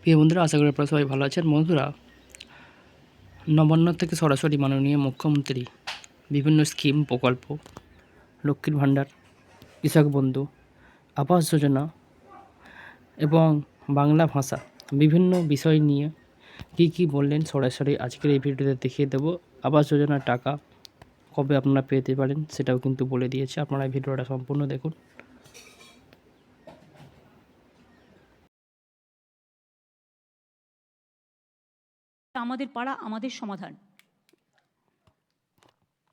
প্রিয় বন্ধুরা, আশা করি আপনারা সবাই ভালো আছেন। বন্ধুরা, নবান্ন থেকে সরাসরি মাননীয় মুখ্যমন্ত্রী, বিভিন্ন স্কিম, প্রকল্প, লক্ষ্মীর ভাণ্ডার, কৃষক বন্ধু, আবাস যোজনা এবং বাংলা ভাষা, বিভিন্ন বিষয় নিয়ে কী কী বললেন সরাসরি আজকের এই ভিডিওতে দেখিয়ে দেবো। আবাস যোজনার টাকা কবে আপনারা পেতে পারেন সেটাও কিন্তু বলে দিয়েছে। আপনারা এই ভিডিওটা সম্পূর্ণ দেখুন। আমাদের পাড়া, আমাদের সমাধান।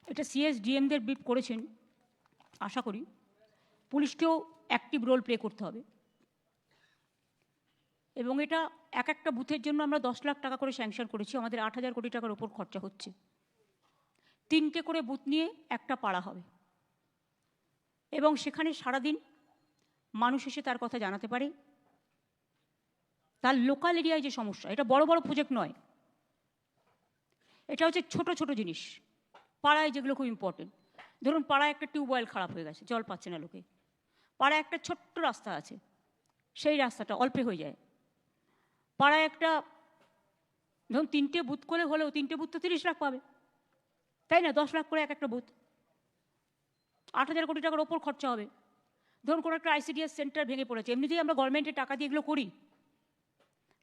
এটা সিএস ডিএমদের ব্রিফ করেছেন, আশা করি। পুলিশকেও অ্যাক্টিভ রোল প্লে করতে হবে। এবং এটা এক একটা বুথের জন্য আমরা দশ লাখ টাকা করে স্যাংশন করেছি, আমাদের আট হাজার কোটি টাকার ওপর খরচা হচ্ছে। তিনটে করে বুথ নিয়ে একটা পাড়া হবে। এবং সেখানে সারাদিন মানুষ এসে তার কথা জানাতে পারে। তার লোকাল এরিয়ায় যে সমস্যা, এটা বড় বড় প্রজেক্ট নয়। এটা হচ্ছে ছোট ছোট জিনিস। পাড়ায় যেগুলো খুব ইম্পর্টেন্ট ধরুন পাড়ায় একটা টিউবওয়েল খারাপ হয়ে গেছে, জল পাচ্ছে না লোকে। পাড়ায় একটা ছোট্ট রাস্তা আছে, সেই রাস্তাটা অল্পে হয়ে যায়। পাড়ায় একটা, ধরুন তিনটে বুথ করে হলেও তিনটে বুথ তো তিরিশ লাখ পাবে। তাই না? দশ লাখ করে এক একটা বুথ। আট হাজার কোটি টাকার ওপর খরচা হবে। ধরুন কোনো একটা আইসিডিএস সেন্টার ভেঙে পড়েছে। এমনিতেই আমরা গভর্নমেন্টের টাকা দিয়ে এগুলো করি।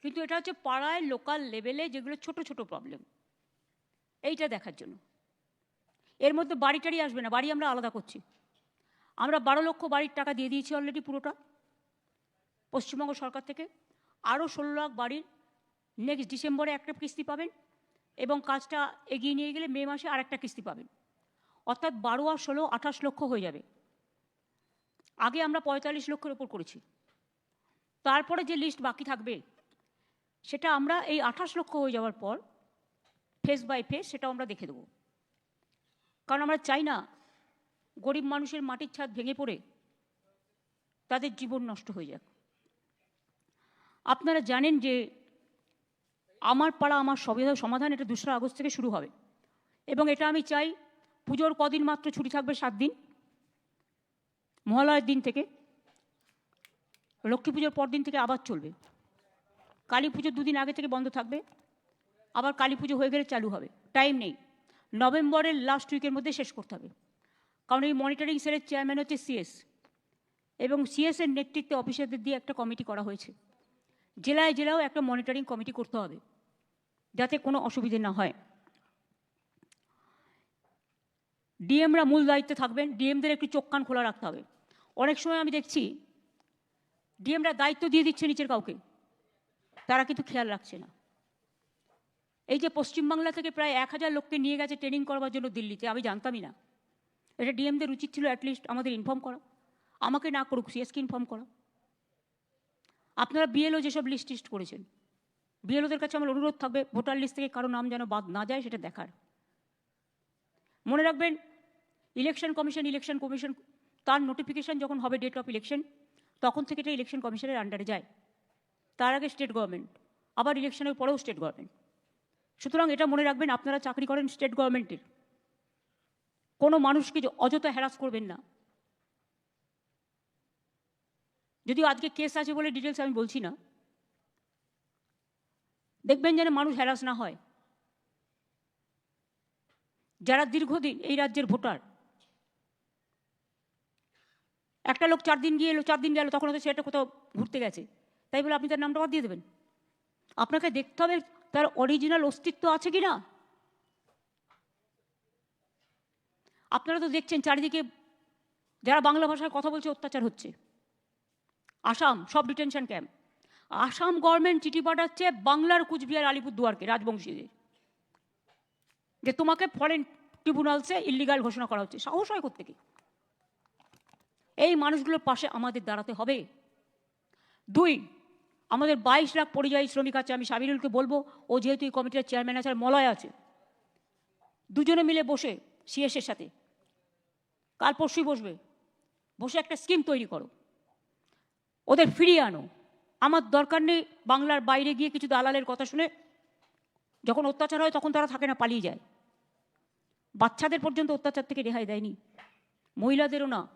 কিন্তু এটা হচ্ছে পাড়ায় লোকাল লেভেলে যেগুলো ছোট ছোট প্রবলেম এইটা দেখার জন্য। এর মধ্যে বাড়ি টাড়ি আসবে না, বাড়ি আমরা আলাদা করছি। আমরা বারো লক্ষ বাড়ির টাকা দিয়ে দিয়েছি অলরেডি পুরোটা, পশ্চিমবঙ্গ সরকার থেকে। আরও ষোলো লাখ বাড়ির নেক্সট ডিসেম্বরে একটা কিস্তি পাবেন এবং কাজটা এগিয়ে নিয়ে গেলে মে মাসে আর একটা কিস্তি পাবেন। অর্থাৎ বারো আর ষোলো আঠাশ লক্ষ হয়ে যাবে। আগে আমরা পঁয়তাল্লিশ লক্ষের ওপর করেছি। তারপরে যে লিস্ট বাকি থাকবে, সেটা আমরা এই আঠাশ লক্ষ হয়ে যাওয়ার পর ফেস বাই ফেস সেটাও আমরা দেখে দেবো। কারণ আমরা চাই না গরিব মানুষের মাটির ছাদ ভেঙে পড়ে, তাদের জীবন নষ্ট হয়ে যাক। আপনারা জানেন যে আমার পাড়া, আমার সবিধা সমাধান এটা দোসরা আগস্ট থেকে শুরু হবে। এবং এটা আমি চাই পুজোর কদিন মাত্র ছুটি থাকবে সাত দিন, মহালয়ের দিন থেকে। লক্ষ্মী পুজোর পর দিন থেকে আবার চলবে। কালী পুজোর দুদিন আগে থেকে বন্ধ থাকবে। আবার কালী পুজো হয়ে গেলে চালু হবে। টাইম নেই। নভেম্বরের লাস্ট উইকের মধ্যে শেষ করতে হবে। কারণ এই মনিটরিং সেলের চেয়ারম্যান হচ্ছে সিএস এবং সিএসের নেতৃত্বে অফিসারদের দিয়ে একটা কমিটি করা হয়েছে। জেলায় জেলাও একটা মনিটরিং কমিটি করতে হবে, যাতে কোনো অসুবিধে না হয়। ডিএমরা মূল দায়িত্বে থাকবেন। ডিএমদের একটু চোখ কান খোলা রাখতে হবে। অনেক সময় আমি দেখছি ডিএমরা দায়িত্ব দিয়ে দিচ্ছে নিচের কাউকে। তারা কিন্তু খেয়াল রাখছে না। এই যে পশ্চিমবাংলা থেকে প্রায় এক হাজার লোককে নিয়ে গেছে ট্রেনিং করবার জন্য দিল্লিতে, আমি জানতামই না। এটা ডিএমদের উচিত ছিল অ্যাটলিস্ট আমাদের ইনফর্ম করা। আমাকে না করুক সিএসকে ইনফর্ম করা। আপনারা বিএলও যেসব লিস্ট টিস্ট করেছেন বিএলওদের কাছে আমার অনুরোধ থাকবে ভোটার লিস্ট থেকে কারও নাম যেন বাদ না যায়, সেটা দেখার। মনে রাখবেন ইলেকশন কমিশন ইলেকশন কমিশন তার নোটিফিকেশন যখন হবে ডেট অফ ইলেকশন তখন থেকে এটা ইলেকশন কমিশনের আন্ডারে যায়। তার আগে স্টেট গভর্নমেন্ট আবার ইলেকশনের পরেও স্টেট গভর্নমেন্ট সুতরাং এটা মনে রাখবেন, আপনারা চাকরি করেন স্টেট গভর্নমেন্টের কোনো মানুষকে অযথা হ্যারাস করবেন না। যদিও আজকে কেস আছে বলে ডিটেলস আমি বলছি না। দেখবেন যেন মানুষ হ্যারাস না হয়। যারা দীর্ঘদিন এই রাজ্যের ভোটার, একটা লোক চার দিন গিয়ে এলো চার দিন গেল, তখন হয়তো সেটা কোথাও ঘুরতে গেছে। তাই বলে আপনি তার নামটা বাদ দিয়ে দেবেন। আপনাকে দেখতে হবে তার অরিজিনাল অস্তিত্ব আছে কি না আপনারা তো দেখছেন চারিদিকে যারা বাংলা ভাষায় কথা বলছে, অত্যাচার হচ্ছে। আসাম, সব ডিটেনশন ক্যাম্প আসাম গভর্নমেন্ট চিঠি পাঠাচ্ছে বাংলার কুচবিহার আলিপুরদুয়ারকে, রাজবংশীদের। যে তোমাকে ফরেন ট্রিব্যুনালসে ইলিগাল ঘোষণা করা হচ্ছে। সাহস হয় কোথেকে এই মানুষগুলোর পাশে আমাদের দাঁড়াতে হবে। দুই আমাদের বাইশ লাখ পরিযায়ী শ্রমিক আছে, আমি সাবিরুলকে বলব, ও যেহেতু এই কমিটির চেয়ারম্যান আছে, আর মলয় আছে, দুজনে মিলে বসে সিএসের সাথে। কাল পরশুই বসবে। বসে একটা স্কিম তৈরি করো। ওদের ফিরিয়ে আনো। আমার দরকার নেই বাংলার বাইরে গিয়ে কিছু দালালের কথা শুনে যখন অত্যাচার হয় তখন তারা থাকে না, পালিয়ে যায়। বাচ্চাদের পর্যন্ত অত্যাচার থেকে রেহাই দেয়নি। মহিলাদেরও না।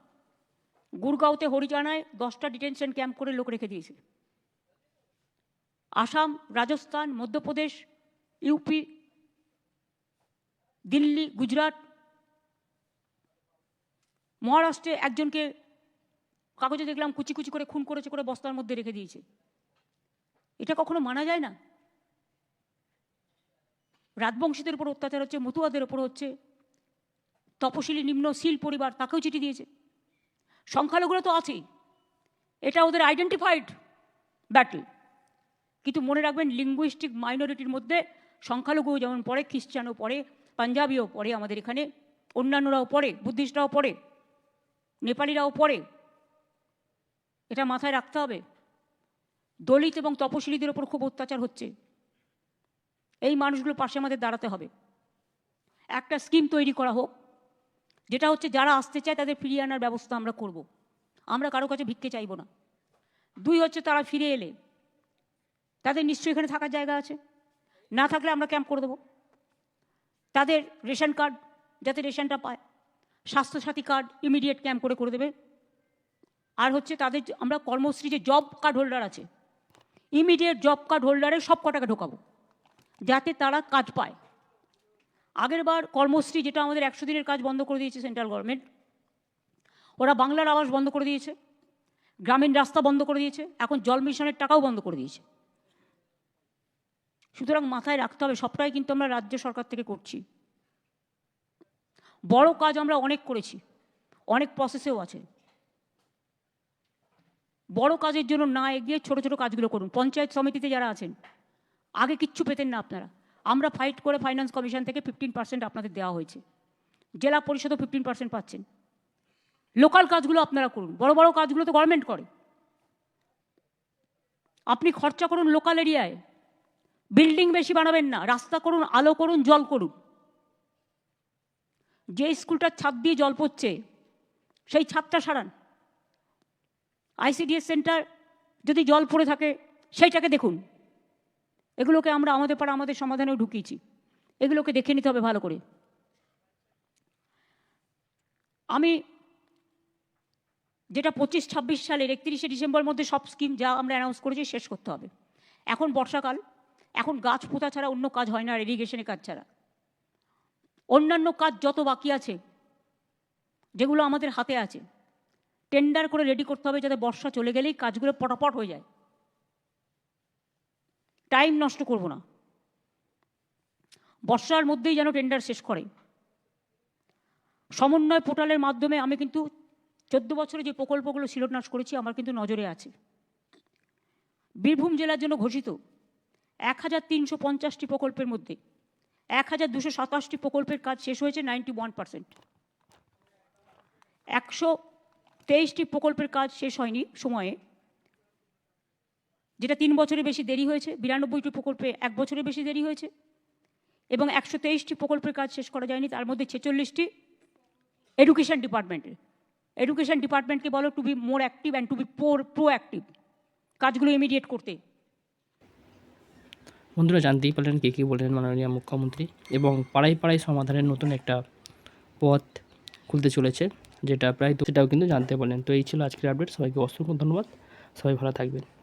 গুরগাঁওতে হরিজানায় দশটা ডিটেনশন ক্যাম্প করে লোক রেখে দিয়েছে। আসাম, রাজস্থান, মধ্যপ্রদেশ, ইউপি, দিল্লি, গুজরাট, মহারাষ্ট্রে একজনকে কাগজে দেখলাম কুচি কুচি করে, খুন করেছে করে বস্তার মধ্যে রেখে দিয়েছে। এটা কখনো মানা যায় না? রাজবংশীদের উপর অত্যাচার হচ্ছে, মতুয়াদের উপর হচ্ছে, তপশিলি নিম্ন শীল পরিবার তাকেও চিঠি দিয়েছে। সংখ্যালঘুরা তো আছেই। এটা ওদের আইডেন্টিফাইড ব্যাটল কিন্তু মনে রাখবেন লিঙ্গুইস্টিক মাইনরিটির মধ্যে সংখ্যালঘু যেমন পড়ে, খ্রিস্টানও পড়ে, পাঞ্জাবিও পড়ে আমাদের এখানে, অন্যান্যরাও পড়ে, বুদ্ধিস্টরাও পড়ে, নেপালিরাও পড়ে। এটা মাথায় রাখতে হবে। দলিত এবং তপশিলীদের ওপর খুব অত্যাচার হচ্ছে। এই মানুষগুলোর পাশে আমাদের দাঁড়াতে হবে। একটা স্কিম তৈরি করা হোক, যেটা হচ্ছে যারা আসতে চায় তাদের ফিরিয়ে আনার ব্যবস্থা আমরা করব। আমরা কারও কাছে ভিক্ষে চাইব না। দুই হচ্ছে তারা ফিরে এলে। তাদের নিশ্চয়ই এখানে থাকার জায়গা আছে। না থাকলে আমরা ক্যাম্প করে দেবো। তাদের রেশন কার্ড যাতে রেশনটা পায়, স্বাস্থ্যসাথী কার্ড ইমিডিয়েট ক্যাম্প করে করে দেবে। আর হচ্ছে তাদের আমরা কর্মশ্রী যে জব কার্ড হোল্ডার আছে ইমিডিয়েট জব কার্ড হোল্ডারে সব কটাকে ঢোকাবো, যাতে তারা কাজ পায়। আগের বার কর্মশ্রী যেটা আমাদের একশো দিনের কাজ বন্ধ করে দিয়েছে সেন্ট্রাল গভর্নমেন্ট ওরা বাংলার আবাস বন্ধ করে দিয়েছে, গ্রামীণ রাস্তা বন্ধ করে দিয়েছে, এখন জল মিশনের টাকাও বন্ধ করে দিয়েছে। সুতরাং মাথায় রাখতে হবে, সবটাই কিন্তু আমরা রাজ্য সরকার থেকে করছি। বড় কাজ আমরা অনেক করেছি, অনেক প্রসেসেও আছে। বড় কাজের জন্য না এগিয়ে ছোট ছোট কাজগুলো করুন। পঞ্চায়েত সমিতিতে যারা আছেন, আগে কিচ্ছু পেতেন না আপনারা। আমরা ফাইট করে ফাইন্যান্স কমিশন থেকে ফিফটিন পার্সেন্ট আপনাদের দেওয়া হয়েছে। জেলা পরিষদও ফিফটিন পার্সেন্ট পাচ্ছেন। লোকাল কাজগুলো আপনারা করুন। বড় বড় কাজগুলো তো গভর্নমেন্ট করে। আপনি খরচা করুন লোকাল এরিয়ায় বিল্ডিং বেশি বানাবেন না, রাস্তা করুন, আলো করুন, জল করুন। যে স্কুলটার ছাদ দিয়ে জল পড়ছে, সেই ছাদটা সারান। আইসিডিএস সেন্টার যদি জল পড়ে থাকে, সেইটাকে দেখুন। এগুলোকে আমরা আমাদের পাড়া আমাদের সমাধানেও ঢুকিয়েছি। এগুলোকে দেখে নিতে হবে ভালো করে। আমি যেটা পঁচিশ, ছাব্বিশ সালের একত্রিশে ডিসেম্বর মধ্যে সব স্কিম যা আমরা অ্যানাউন্স করেছি, শেষ করতে হবে। এখন বর্ষাকাল এখন গাছ পোতা ছাড়া অন্য কাজ হয় না আর ইরিগেশনের কাজ ছাড়া। অন্যান্য কাজ যত বাকি আছে, যেগুলো আমাদের হাতে আছে টেন্ডার করে রেডি করতে হবে যাতে বর্ষা চলে গেলেই কাজগুলো পটাপট হয়ে যায়। টাইম নষ্ট করব না। বর্ষার মধ্যেই যেন টেন্ডার শেষ করে। সমন্বয় পোর্টালের মাধ্যমে আমি কিন্তু চোদ্দ বছরে যে প্রকল্পগুলো শিলান্যাস করেছি, আমার কিন্তু নজরে আছে। বীরভূম জেলার জন্য ঘোষিত এক হাজার তিনশো পঞ্চাশটি প্রকল্পের মধ্যে এক হাজার দুশো সাতাশটি প্রকল্পের কাজ শেষ হয়েছে নাইনটি ওয়ান পার্সেন্ট। একশো তেইশটি প্রকল্পের কাজ শেষ হয়নি সময়ে, যেটা তিন বছরের বেশি দেরি হয়েছে, বিরানব্বইটি প্রকল্পে এক বছরের বেশি দেরি হয়েছে, এবং একশো তেইশটি প্রকল্পের কাজ শেষ করা যায়নি, তার মধ্যে ছেচল্লিশটি এডুকেশন ডিপার্টমেন্টের। এডুকেশন ডিপার্টমেন্টকে বলো to be more active and to be poor proactive কাজগুলো ইমিডিয়েট করতে। বন্ধুরা জানতেই পারলেন কী কী বললেন মাননীয় মুখ্যমন্ত্রী এবং পাড়ায় পাড়ায় সমাধানের নতুন একটা পথ খুলতে চলেছে, যেটা প্রায় সেটাও কিন্তু জানতে পারলেন। তো এই ছিল আজকের আপডেট সবাইকে অসংখ্য ধন্যবাদ। সবাই ভালো থাকবেন।